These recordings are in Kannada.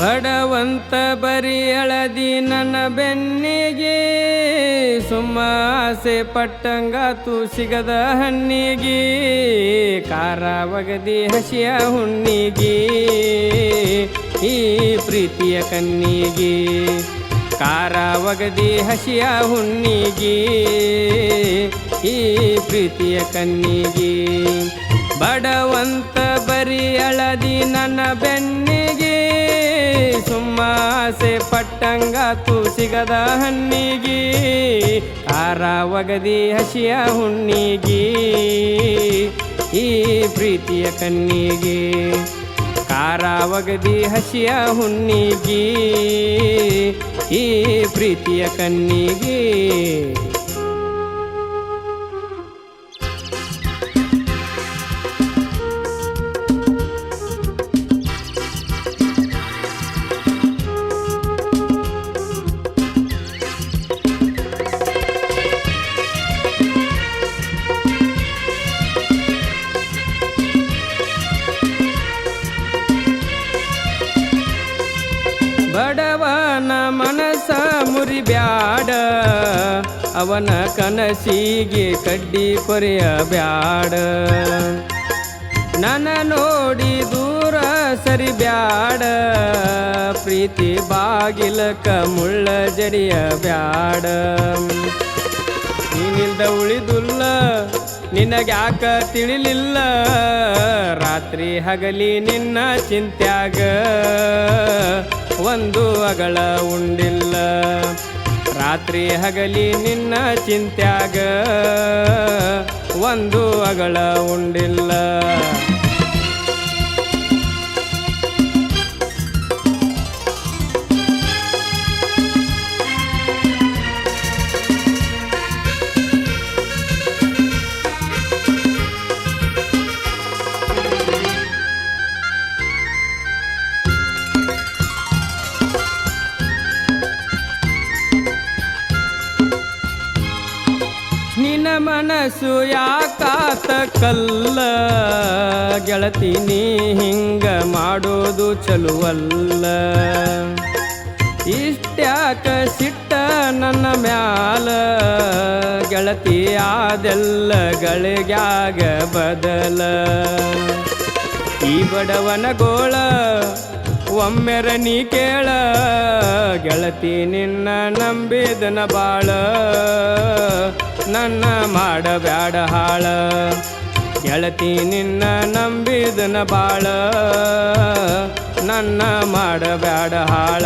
ಬಡವಂತ ಬರಿ ಅಳದಿ ನನ್ನ ಬೆನ್ನಿಗೆ, ಸುಮ್ಮಾಸೆ ಪಟ್ಟಂಗ ತೂ ಸಿಗದ ಹಣ್ಣಿಗೆ ಕಾರ ಒಗದಿ ಹಸಿಯ ಹುಣ್ಣಿಗೆ, ಈ ಪ್ರೀತಿಯ ಕಣ್ಣಿಗೆ ಕಾರ ಒಗದಿ ಹಸಿಯ ಹುಣ್ಣಿಗೆ, ಈ ಪ್ರೀತಿಯ ಕಣ್ಣಿಗೆ. ಬಡವಂತ ಬರಿ ಅಳದಿ ನನ್ನ ಬೆನ್ನಿಗೆ ಸುಮ್ಮ ಪಟ್ಟಂಗ ತೂ ಸಿಗದ ಹಣ್ಣಿಗಿ. ಕಾರ ಒಗದಿ ಹಸಿಯ ಹುಣ್ಣಿಗಿ. ಈ ಪ್ರೀತಿಯ ಕಣ್ಣಿಗೆ. ಕಾರ ಒಗದಿ ಹಸಿಯ ಹುಣ್ಣಿಗಿ. ಈ ಪ್ರೀತಿಯ ಕಣ್ಣಿಗೆ. ಮುರಿಬ್ಯಾಡ ಅವನ ಕನಸಿಗೆ ಕಡ್ಡಿ ಕೊರೆಯ ಬ್ಯಾಡ ನನ್ನ ನೋಡಿ ದೂರ ಸರಿ ಬ್ಯಾಡ ಪ್ರೀತಿ ಬಾಗಿಲಕ ಮುಳ್ಳ ಜಡಿಯ ಬ್ಯಾಡ ನೀನಿಲ್ದ ಉಳಿದುಲ್ಲ, ನಿನಗ್ಯಾಕ ತಿಳಿಲಿಲ್ಲ. ರಾತ್ರಿ ಹಗಲಿ ನಿನ್ನ ಚಿಂತ್ಯಾಗ, ಒಂದು ಅಗಳ ಉಂಡಿಲ್ಲ. ರಾತ್ರಿ ಹಗಲಿ ನಿನ್ನ ಚಿಂತ್ಯಾಗ ಒಂದು ಅಗಳ ಉಂಡಿಲ್ಲ. ಮನಸ್ಸು ಯಾಕಾತ ಕಲ್ಲ? ಗೆಳತಿ, ನೀ ಹಿಂಗ ಮಾಡೋದು ಚಲುವಲ್ಲ. ಇಷ್ಟ್ಯಾಕ ಸಿಟ್ಟ ನನ್ನ ಮ್ಯಾಲ? ಗೆಳತಿ ಆದೆಲ್ಲ ಗಳಿಗ್ಯಾಗ ಬದಲ. ಈ ಬಡವನ ಗೋಳ, ಒಮ್ಮೆರ ನೀ ಕೇಳ. ಗೆಳತಿ, ನಿನ್ನ ನಂಬಿದನ ಬಾಳ. ನನ್ನ ಮಾಡಬ್ಯಾಡ ಹಾಳ. ಗೆಳತಿ ನಿನ್ನ ನಂಬಿದನ ಬಾಳ. ನನ್ನ ಮಾಡಬ್ಯಾಡ ಹಾಳ.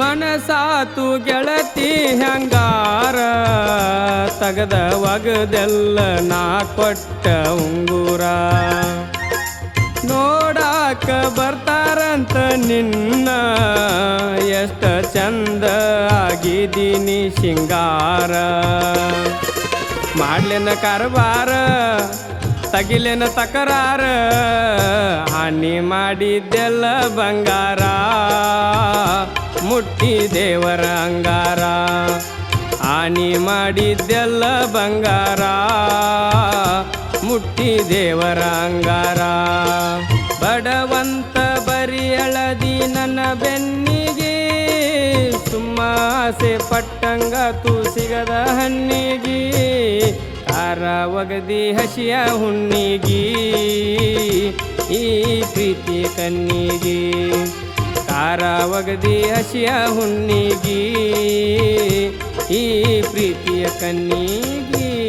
ಮನಸಾತು ಗೆಳತಿ ಹೆಂಗಾರ? ತಗದ ಒಗದೆಲ್ಲ ನಾ ಕೊಟ್ಟ ಉಂಗುರ. ನೋಡಾಕ ಬರ್ತಾರಂತ ನಿನ್ನ, ಎಷ್ಟ ಚಂದ ಆಗಿದ್ದೀನಿ ಸಿಂಗಾರ ಮಾಡ್ಲೆನ ಕಾರವಾರ, ತಗಿಲೇನ ತಕರಾರ, ಹಾನಿ ಮಾಡಿದ್ದೆಲ್ಲ ಬಂಗಾರ. ಮುಟ್ಟಿ ದೇವರ ಅಂಗಾರ. ಆನಿ ಮಾಡಿದ್ದೆಲ್ಲ ಬಂಗಾರ. ಮುಟ್ಟಿ ದೇವರ ಅಂಗಾರ. ಬಡವಂತ ಬರಿ ಅಳದಿ ನನ್ನ ಬೆನ್ನಿಗೆ. ಸುಮ್ಮಾಸೆ ಪಟ್ಟಂಗ ತೂ ಸಿಗದ ಹಣ್ಣಿಗೆ. ಕಾರ ಒಗದಿ ಹಸಿಯ ಹುಣ್ಣಿಗೆ. ಈ ಪ್ರೀತಿ ಕಣ್ಣಿಗೆ. ಒಗದಿ ಹಸಿಯ ಹುಣ್ಣಿಗೆ ಈ ಪ್ರೀತಿಯ ಕಣ್ಣಿಗೆ.